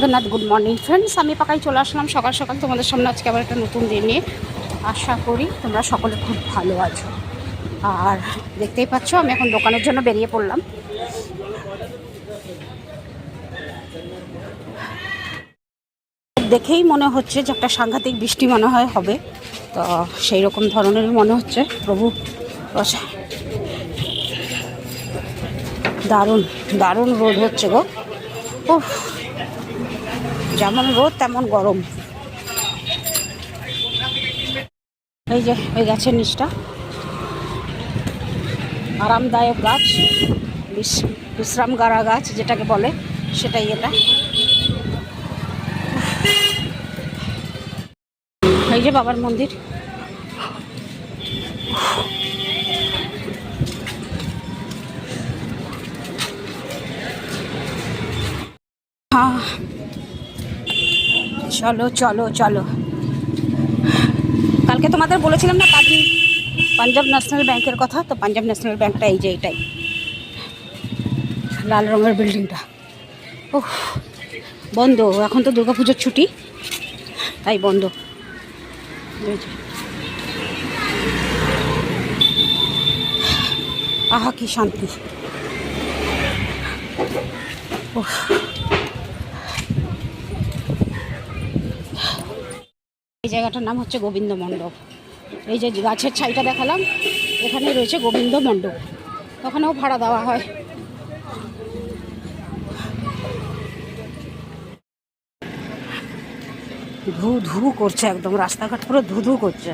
Jagannath good morning friends আমি পাকাই চলে আসলাম সকাল সকাল। তোমাদের সামনে আজকে আবার একটা নতুন দিন নিয়ে। আশা করি তোমরা সকলে খুব ভালো আছো। আর দেখতেই পাচ্ছ, আমি এখন দোকানের জন্য বেরিয়ে পড়লাম। দেখেই মনে হচ্ছে যে একটা সাংঘাতিক বৃষ্টি মনে হয় হবে। তো সেই রকম ধরনেরই মনে হচ্ছে। প্রভু দারুণ দারুণ রোদ হচ্ছে গো। উফ। যেমন রোদ তেমন গরম। এই যে ওই গাছের নিচটা। আরামদায়ক গাছ বিশ- বিশ্রাম গাড়া গাছ যেটাকে বলে সেটাই এটা। এই যে বাবার মন্দির। আহ, চলো চলো চলো। কালকে তোমাদের বলেছিলাম না পাঞ্জাব ন্যাশনাল ব্যাংকের কথা? তো পাঞ্জাব ন্যাশনাল ব্যাংকটা এই যে এইটাই। লাল রঙের বিল্ডিংটা। ও বন্ধ। এখন তো দুর্গাপুজোর ছুটি। তাই বন্ধ। আহা, কি শান্তি। উফ। এই জায়গাটার নাম হচ্ছে গোবিন্দ মণ্ডপ। এই যে গাছের ছাইটা দেখালাম এখানে রয়েছে গোবিন্দ মণ্ডপ। ওখানেও ভাড়া দেওয়া হয়। ধু ধু করছে একদম, রাস্তাঘাট পুরো ধু ধু করছে।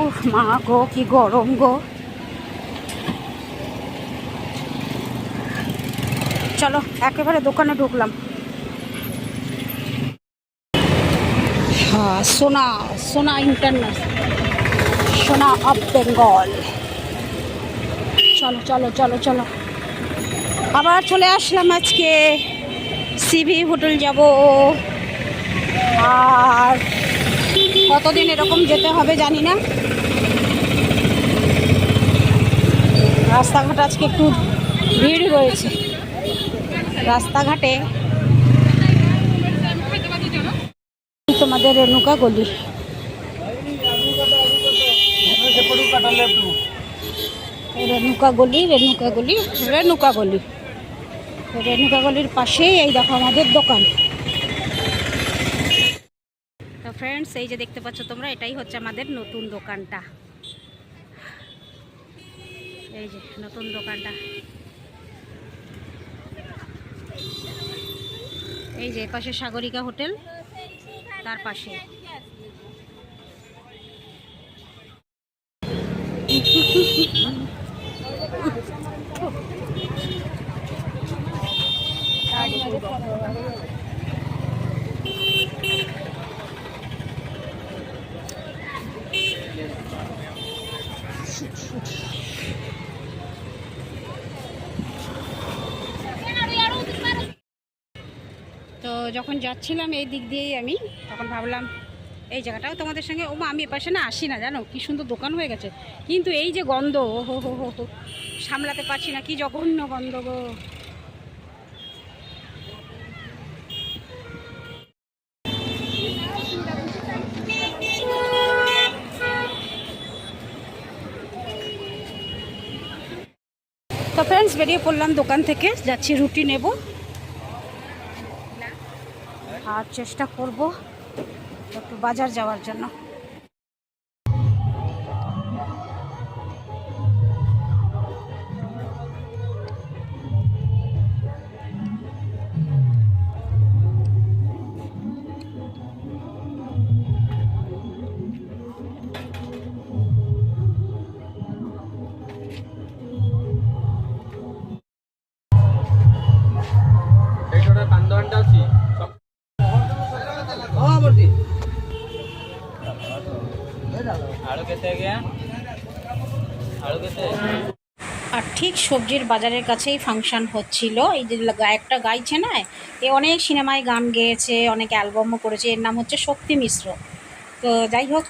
উফ মা গো, কি গরম গো। চলো, একেবারে দোকানে ঢুকলাম। হ্যাঁ সোনা সোনা ইন্টারন্যাশনাল সোনা অফ বেঙ্গল চলো চলো চলো চলো। আবার চলে আসলাম আজকে। সিভি হোটেল যাব। আর কতদিন এরকম যেতে হবে জানি না। রাস্তাঘাট আজকে একটু ভিড় রয়েছে রাস্তাঘাটে। তোমাদের রেণুকা গলি। রেণুকা গলি রেণুকা গলি রেণুকা গলি। রেণুকা গলির পাশেই এই দেখো আমাদের দোকান। তো ফ্রেন্ডস এই যে দেখতে পাচ্ছ তোমরা, এটাই হচ্ছে আমাদের নতুন দোকানটা। এই যে নতুন দোকানটা। এই যে পাশে সাগরিকা হোটেল তার পাশে তো যখন যাচ্ছিলাম এই দিক দিয়েই আমি, তখন ভাবলাম, এই জায়গাটাও তোমাদের সঙ্গে? ও আমি এপাশে না আসি না, জানো? কি সুন্দর দোকান হয়ে গেছে। কিন্তু এই যে গন্ধ ও হো হো হো, সামলাতে পারছি না, কি জঘন্য গন্ধ গো। তো ফ্রেন্ডস বেরিয়ে পড়লাম দোকান থেকে, যাচ্ছি রুটি নেব। আর চেষ্টা করব একটু বাজার যাওয়ার জন্য। আর ঠিক সবজির বাজারের কাছেই ফাংশন হচ্ছিল। এই যে গায়কটা গাইছে না, এ অনেক সিনেমায় গান গেয়েছে, অনেক অ্যালবামও করেছে, এর নাম হচ্ছে শক্তি মিশ্র। তো যাই হোক,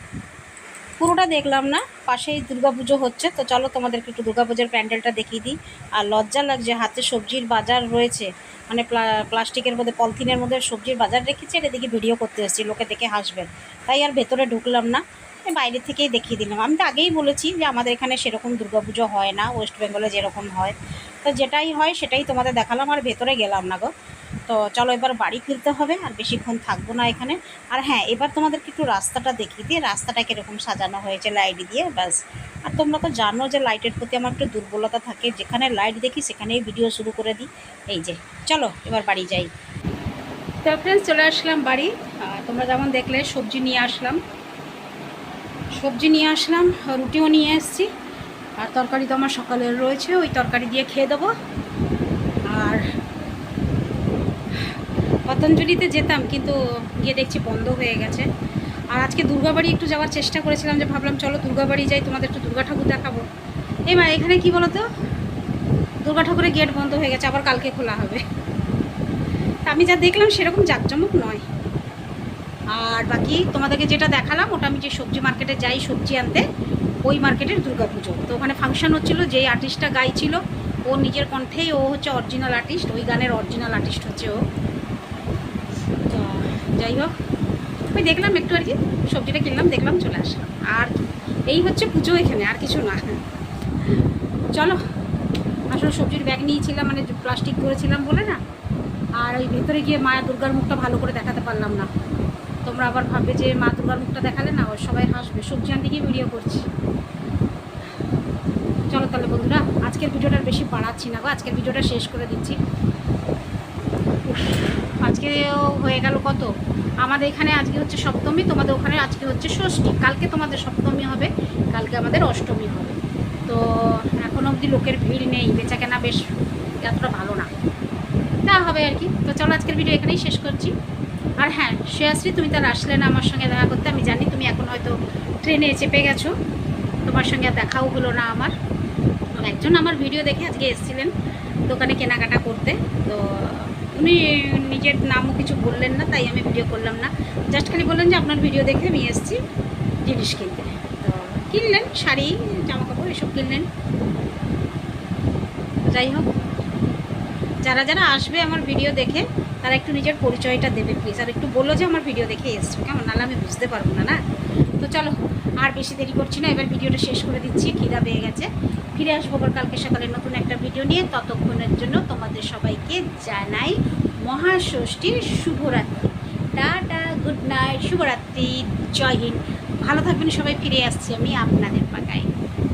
পুরোটা দেখলাম না, পাশেই দুর্গাপুজো হচ্ছে, তো চলো তোমাদেরকে একটু দুর্গাপুজোর প্যান্ডেলটা দেখিয়ে দিই। আর লজ্জা লাগছে, হাতে সবজির বাজার রয়েছে মানে প্লা- প্লাস্টিকের মধ্যে, পলিথিনের মধ্যে সবজির বাজার রেখেছে এটা দেখি ভিডিও করতে এসেছি, লোকে দেখে হাসবেন তাই আর ভেতরে ঢুকলাম না। বাইরে থেকেই দেখিয়ে দিলাম। আমি তো আগেই বলেছি যে আমাদের এখানে সেরকম দুর্গাপুজো হয় না ওয়েস্ট বেঙ্গলে যেরকম হয়। তো যেটাই হয় সেটাই তোমাদের দেখালাম, আর ভেতরে গেলাম না গো। তো চলো এবার বাড়ি ফিরতে হবে, আর বেশিক্ষণ থাকব না এখানে। আর হ্যাঁ এবার তোমাদেরকে একটু রাস্তাটা দেখিয়ে দিয়ে রাস্তাটা কীরকম সাজানো হয়েছে লাইট দিয়ে, ব্যাস। আর তোমরা তো জানো যে লাইটের প্রতি আমার একটু দুর্বলতা থাকে, যেখানে লাইট দেখি সেখানেই ভিডিও শুরু করে দিই। এই যে, চলো এবার বাড়ি যাই। তো ফ্রেন্ডস চলে আসলাম বাড়ি। তোমরা যেমন দেখলে সবজি নিয়ে আসলাম। সবজি নিয়ে আসলাম, রুটিও নিয়ে এসেছি। আর তরকারি তো আমার সকালের রয়েছে, ওই তরকারি দিয়ে খেয়ে দেবো। আর পতঞ্জলিতে যেতাম, কিন্তু গিয়ে দেখছি বন্ধ হয়ে গেছে। আর আজকে দুর্গাবাড়ি একটু যাওয়ার চেষ্টা করেছিলাম, যে ভাবলাম চলো দুর্গাবাড়ি যাই, তোমাদের একটু দুর্গা ঠাকুর দেখাবো। এই এখানে কি বলো তো দুর্গা ঠাকুরের গেট বন্ধ হয়ে গেছে, আবার কালকে খোলা হবে। তা আমি যা দেখলাম সেরকম জাঁকজমক নয়। আর বাকি তোমাদেরকে যেটা দেখালাম, ওটা আমি যে সবজি মার্কেটে যাই সবজি আনতে, ওই মার্কেটের দুর্গাপুজো। তো ওখানে ফাংশন হচ্ছিল যেই আর্টিস্টটা গাইছিল, ও নিজের কণ্ঠেই ও হচ্ছে অরিজিনাল আর্টিস্ট ওই গানের অরিজিনাল আর্টিস্ট হচ্ছে ও। তো যাই হোক আমি দেখলাম একটু আর কি, সবজিটা কিনলাম, দেখলাম চলে আসলাম। আর এই হচ্ছে পুজো এখানে, আর কিছু না। চলো, আসলে সবজির ব্যাগ নিয়েছিলাম মানে প্লাস্টিক করেছিলাম বলে না, আর ওই ভেতরে গিয়ে মায়া দুর্গার মুখটা ভালো করে দেখাতে পারলাম না। তোমরা আবার ভাববে যে মা দুর্গার মুখটা দেখালে না ওই সবাই হাসবে। সবজি আনতে গিয়ে ভিডিও করছি। চলো তাহলে বন্ধুরা, আজকের ভিডিওটা বেশি বাড়াচ্ছি না গো, আজকের ভিডিওটা শেষ করে দিচ্ছি। আজকেও হয়ে গেল কত? আমাদের এখানে আজকে হচ্ছে সপ্তমী, তোমাদের ওখানে আজকে হচ্ছে ষষ্ঠী। কালকে তোমাদের সপ্তমী হবে, কালকে আমাদের অষ্টমী হবে। তো এখন অবধি লোকের ভিড় নেই বেচা কেনা বেশ, এতটা ভালো না। তা হবে আর কি। তো চলো আজকের ভিডিও এখানেই শেষ করছি। আর হ্যাঁ শ্রেয়াশ্রী, তুমি তার আসলে না আমার সঙ্গে দেখা করতে? আমি জানি তুমি এখন হয়তো ট্রেনে চেপে গেছো। তোমার সঙ্গে দেখাও হলো না আমার। একজন আমার ভিডিও দেখে আজকে এসেছিলেন দোকানে কেনাকাটা করতে। তো উনি নিজের নামও কিছু বললেন না, তাই আমি ভিডিও করলাম না। জাস্ট খালি বললেন যে আপনার ভিডিও দেখে আমি এসেছি জিনিস কিনতে। তো কিনলেন, শাড়ি জামা কাপড় এসব কিনলেন। যাই হোক, যারা যারা আসবে আমার ভিডিও দেখে তারা একটু নিজের পরিচয়টা দেবে প্লিজ আর একটু বলল যে আমার ভিডিও দেখে এসছো। কেমন? নাহলে আমি বুঝতে পারব না না? তো চলো, আর বেশি দেরি করছি না। এবার ভিডিওটা শেষ করে দিচ্ছি। খিদা পেয়ে গেছে। ফিরে আসব আবার কালকে সকালে নতুন একটা ভিডিও নিয়ে। ততক্ষণের জন্য তোমাদের সবাইকে জানাই মহাষষ্ঠীর শুভরাত্রি। টাটা, গুড নাইট, শুভরাত্রি, জয় হিন্দ। ভালো থাকবেন সবাই, ফিরে আসছি আমি আপনাদের পাকায়।